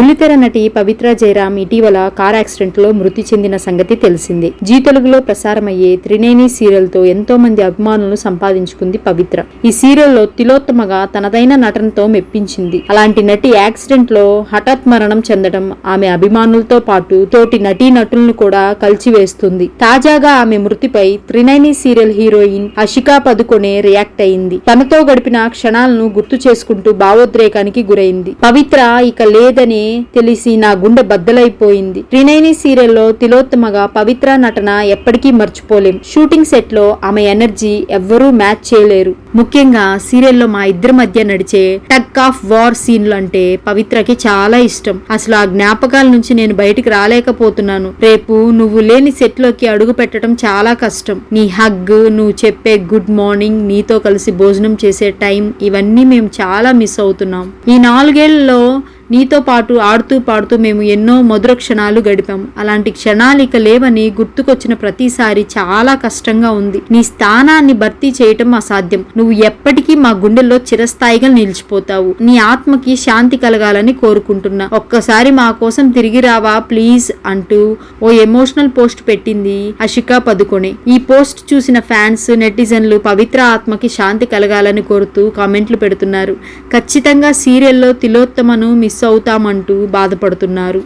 బుల్లితెర నటి పవిత్ర జయరామ్ ఇటీవల కార్ యాక్సిడెంట్లో మృతి చెందిన సంగతి తెలిసిందే. జీ తెలుగులో ప్రసారమయ్యే త్రినేని సీరియల్తో ఎంతో మంది అభిమానులను సంపాదించుకుంది పవిత్ర. ఈ సీరియల్లో తిలోత్తమగా తనదైన నటనతో మెప్పించింది. అలాంటి నటి యాక్సిడెంట్లో హఠాత్ మరణం చెందడం ఆమె అభిమానులతో పాటు తోటి నటీ నటులను కూడా కలిచివేస్తుంది. తాజాగా ఆమె మృతిపై Trinayani serial heroine Ashika Padukone react అయింది. తనతో గడిపిన క్షణాలను గుర్తు చేసుకుంటూ భావోద్రేకానికి గురైంది. పవిత్ర ఇక లేదని తెలిసి నా గుండె బద్దలైపోయింది. త్రినేని సీరియల్లో తిలోత్తమగా పవిత్ర నటన ఎప్పటికీ మర్చిపోలేం. షూటింగ్ సెట్లో ఆమె ఎనర్జీ ఎవ్వరూ మ్యాచ్ చేయలేరు. ముఖ్యంగా సీరియల్లో మా ఇద్దరి మధ్య నడిచే టక్ ఆఫ్ వార్ సీన్లు అంటే పవిత్రకి చాలా ఇష్టం. అసలు ఆ జ్ఞాపకాల నుంచి నేను బయటికి రాలేకపోతున్నాను. రేపు నువ్వు లేని సెట్లోకి అడుగు పెట్టడం చాలా కష్టం. నీ హగ్ నువ్వు చెప్పే గుడ్ మార్నింగ్ నీతో కలిసి భోజనం చేసే టైం ఇవన్నీ మేము చాలా మిస్ అవుతున్నాం. ఈ నాలుగేళ్ళలో నీతో పాటు ఆడుతూ పాడుతూ మేము ఎన్నో మధుర క్షణాలు గడిపాం అలాంటి క్షణాలు ఇక లేవని గుర్తుకొచ్చిన ప్రతిసారి చాలా కష్టంగా ఉంది. నీ స్థానాన్ని భర్తీ చేయటం అసాధ్యం. నువ్వు ఎప్పటికీ మా గుండెల్లో చిరస్థాయిగా నిలిచిపోతావు. నీ ఆత్మకి శాంతి కలగాలని కోరుకుంటున్నా. ఒక్కసారి మా కోసం తిరిగి రావా ప్లీజ్ అంటూ ఓ ఎమోషనల్ పోస్ట్ పెట్టింది అషికా పదుకొనే. ఈ పోస్ట్ చూసిన ఫ్యాన్స్ నెటిజన్లు పవిత్ర ఆత్మకి శాంతి కలగాలని కోరుతూ కామెంట్లు పెడుతున్నారు. ఖచ్చితంగా సీరియల్లో తిలోత్తమను మిస్ అవుతామంటూ బాధపడుతున్నారు.